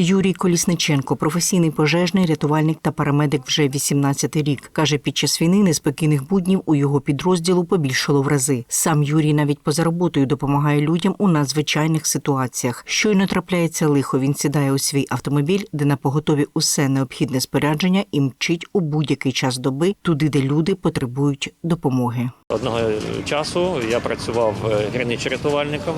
Юрій Колісниченко, професійний пожежний, рятувальник та парамедик вже 18 рік. Каже, під час війни неспокійних буднів у його підрозділу побільшало в рази. Сам Юрій навіть поза роботою допомагає людям у надзвичайних ситуаціях. Щойно трапляється лихо. Він сідає у свій автомобіль, де на поготові усе необхідне спорядження і мчить у будь-який час доби туди, де люди потребують допомоги. Одного часу я працював е, гірничо-рятувальником,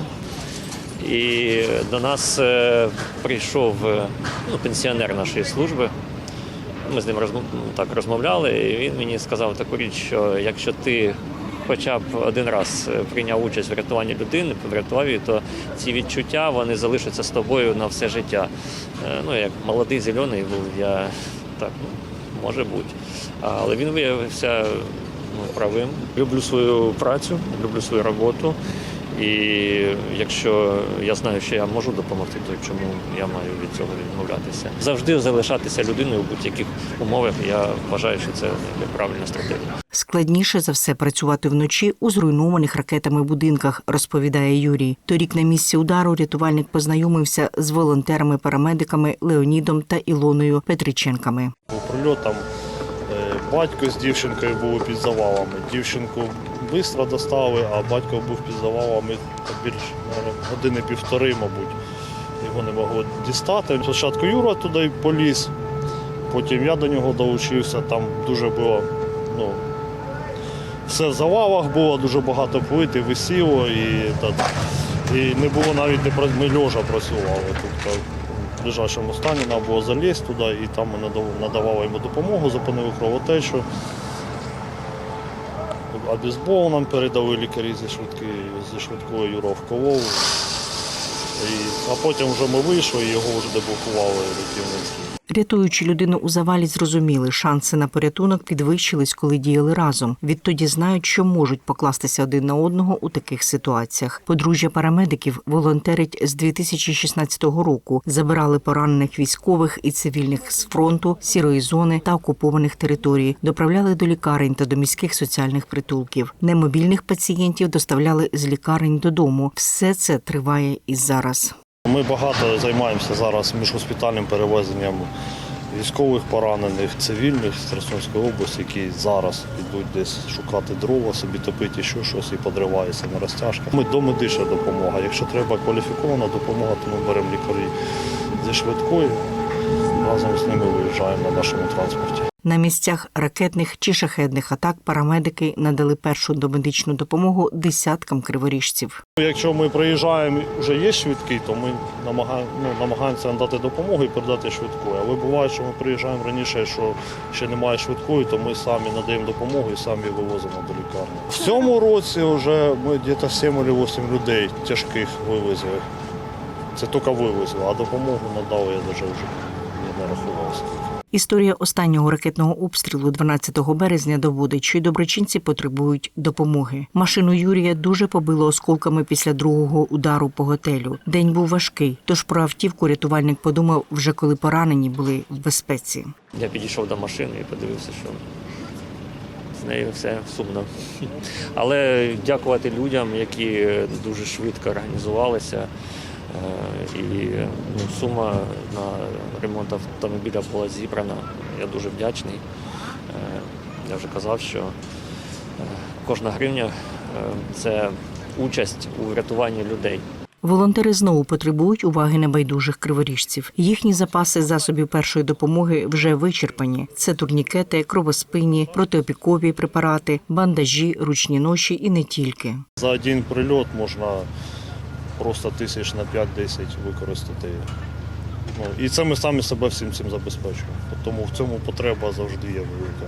і до нас е, прийшов е, ну, пенсіонер нашої служби. Ми з ним так розмовляли, і він мені сказав таку річ, що якщо ти хоча б один раз е, прийняв участь в рятуванні людини, врятував її, то ці відчуття вони залишаться з тобою на все життя. Ну, як молодий зелений був, я так, ну, може бути. Але він виявився ну, правим. Люблю свою працю, люблю свою роботу. І якщо я знаю, що я можу допомогти, то чому я маю від цього відмовлятися? Завжди залишатися людиною у будь-яких умовах. Я вважаю, що це правильна стратегія. Складніше за все працювати вночі у зруйнованих ракетами будинках, розповідає Юрій. Торік на місці удару рятувальник познайомився з волонтерами-парамедиками Леонідом та Ілоною Петриченками. Був прильот е, батько з дівчинкою були під завалами. Дівчинку швидко достали, а батько був під завалами більш години півтори, мабуть. Його не могло дістати. Спочатку Юра туди поліз, потім я до нього долучився. Там дуже було, ну, все в завалах було, дуже багато плит і висіло, і, та, і не було навіть пра- ми льожа працювали. Тобто в лежачому стані треба було залізти туди, і там ми надавали йому допомогу, зупинили кровотечу. Обізбол нам передали лікарі зі швидки, зі швидкою. І, а потім вже ми вийшли і його вже деблокували рятівництво. Рятуючи людину у завалі, зрозуміли, шанси на порятунок підвищились, коли діяли разом. Відтоді знають, що можуть покластися один на одного у таких ситуаціях. Подружжя парамедиків волонтерить з 2016 року. Забирали поранених військових і цивільних з фронту, сірої зони та окупованих територій. Доправляли до лікарень та до міських соціальних притулків. Немобільних пацієнтів доставляли з лікарень додому. Все це триває і зараз. Ми багато займаємося зараз міжгоспітальним перевезенням військових поранених, цивільних з Херсонської області, які зараз йдуть десь шукати дрова, собі топити ще щось і подриваються на розтяжках. Ми домедична допомога. Якщо треба кваліфікована допомога, то ми беремо лікарі зі швидкої. Разом з ними виїжджаємо на нашому транспорті. На місцях ракетних чи шахедних атак парамедики надали першу домедичну допомогу десяткам криворіжців. Якщо ми приїжджаємо, вже є швидкий, то ми намагаємо, ну, намагаємося надати допомогу і передати швидкою. Але буває, що ми приїжджаємо раніше, що ще немає швидкої, то ми самі надаємо допомогу і самі вивозимо до лікарні. В цьому році вже ми десь 7 або 8 людей тяжких вивезли. Це тільки вивезли, а допомогу надали, я навіть вже не рахувався. Історія останнього ракетного обстрілу 12 березня доводить, що й доброчинці потребують допомоги. Машину Юрія дуже побило осколками після другого удару по готелю. День був важкий, тож про автівку рятувальник подумав вже коли поранені були в безпеці. Я підійшов до машини і подивився, що з нею все сумно. Але дякувати людям, які дуже швидко організувалися. Е, І ну, сума на ремонт автомобіля була зібрана. Я дуже вдячний. Е, Я вже казав, що е, кожна гривня це участь у врятуванні людей. Волонтери знову потребують уваги небайдужих криворіжців. Їхні запаси засобів першої допомоги вже вичерпані. Це турнікети, кровоспинні, протиопікові препарати, бандажі, ручні ноші і не тільки. За один прильот можна просто тисяч на 5-10 використати. Ну, і це ми самі себе всім цим забезпечуємо. Тому в цьому потреба завжди є велика.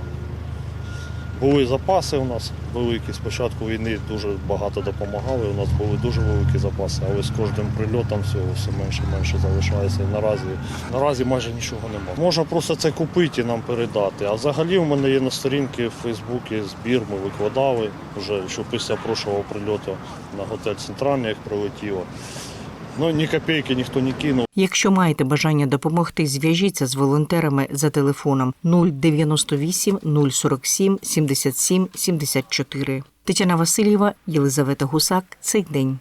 Були запаси у нас великі. З початку війни дуже багато допомагали. У нас були дуже великі запаси, але з кожним прильотом всього все менше і менше залишається. І наразі, наразі майже нічого немає. Можна просто це купити і нам передати. А взагалі у мене є на сторінці в Фейсбуці збір, ми викладали вже що після прошлого прильоту на готель Центральний, як прилетіло. Ну, ні копійки ніхто не кинув. Якщо маєте бажання допомогти, зв'яжіться з волонтерами за телефоном 098 047 77 74. Тетяна Васильєва, Єлизавета Гусак. Цей день.